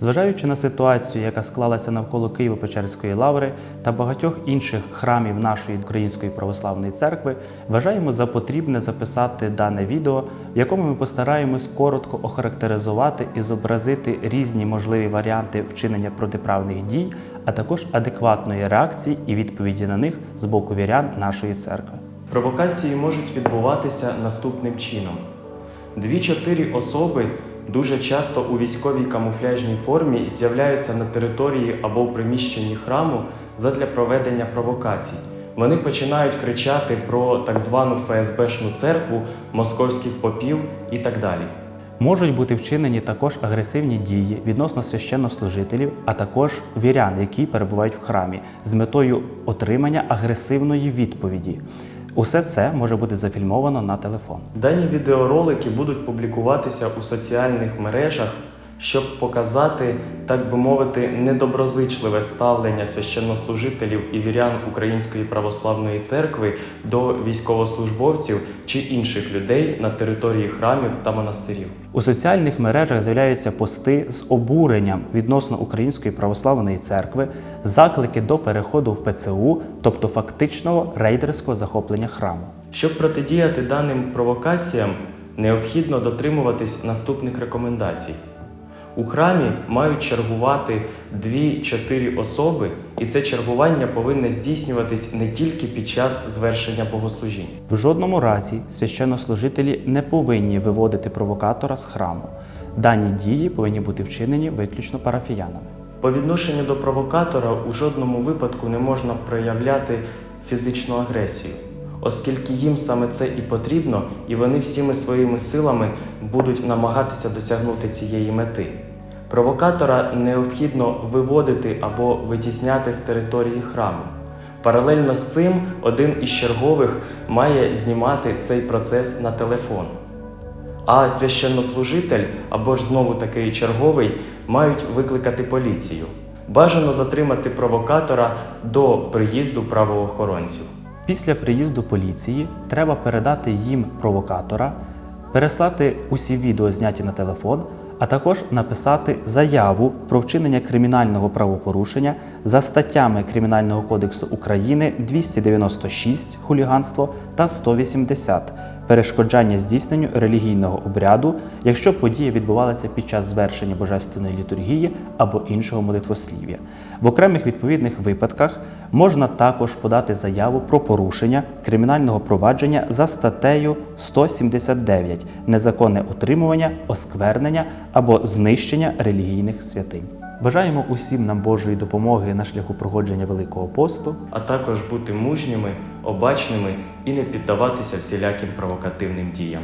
Зважаючи на ситуацію, яка склалася навколо Києво-Печерської лаври та багатьох інших храмів нашої Української православної церкви, вважаємо за потрібне записати дане відео, в якому ми постараємось коротко охарактеризувати і зобразити різні можливі варіанти вчинення протиправних дій, а також адекватної реакції і відповіді на них з боку вірян нашої церкви. Провокації можуть відбуватися наступним чином: дві-чотири особи дуже часто у військовій камуфляжній формі з'являються на території або в приміщенні храму задля проведення провокацій. Вони починають кричати про так звану ФСБшну церкву, московських попів і так далі. Можуть бути вчинені також агресивні дії відносно священнослужителів, а також вірян, які перебувають в храмі, з метою отримання агресивної відповіді. Усе це може бути зафільмовано на телефон. Дані відеоролики будуть публікуватися у соціальних мережах, щоб показати, так би мовити, недоброзичливе ставлення священнослужителів і вірян Української православної церкви до військовослужбовців чи інших людей на території храмів та монастирів. У соціальних мережах з'являються пости з обуренням відносно Української православної церкви, заклики до переходу в ПЦУ, тобто фактичного рейдерського захоплення храму. Щоб протидіяти даним провокаціям, необхідно дотримуватись наступних рекомендацій. У храмі мають чергувати 2-4 особи, і це чергування повинне здійснюватись не тільки під час звершення богослужінь. В жодному разі священнослужителі не повинні виводити провокатора з храму. Дані дії повинні бути вчинені виключно парафіянами. По відношенню до провокатора у жодному випадку не можна проявляти фізичну агресію, оскільки їм саме це і потрібно, і вони всіми своїми силами будуть намагатися досягнути цієї мети. Провокатора необхідно виводити або витісняти з території храму. Паралельно з цим один із чергових має знімати цей процес на телефон. А священнослужитель або ж знову такий черговий мають викликати поліцію. Бажано затримати провокатора до приїзду правоохоронців. Після приїзду поліції треба передати їм провокатора, переслати усі відео, зняті на телефон, а також написати заяву про вчинення кримінального правопорушення за статтями Кримінального кодексу України 296 хуліганство та 180 перешкоджання здійсненню релігійного обряду, якщо подія відбувалася під час звершення божественної літургії або іншого молитвослів'я. В окремих відповідних випадках можна також подати заяву про порушення кримінального провадження за статтею 179 незаконне отримування, осквернення або знищення релігійних святинь. Бажаємо усім нам Божої допомоги на шляху проходження Великого посту. а також бути мужніми, обачними і не піддаватися всіляким провокативним діям.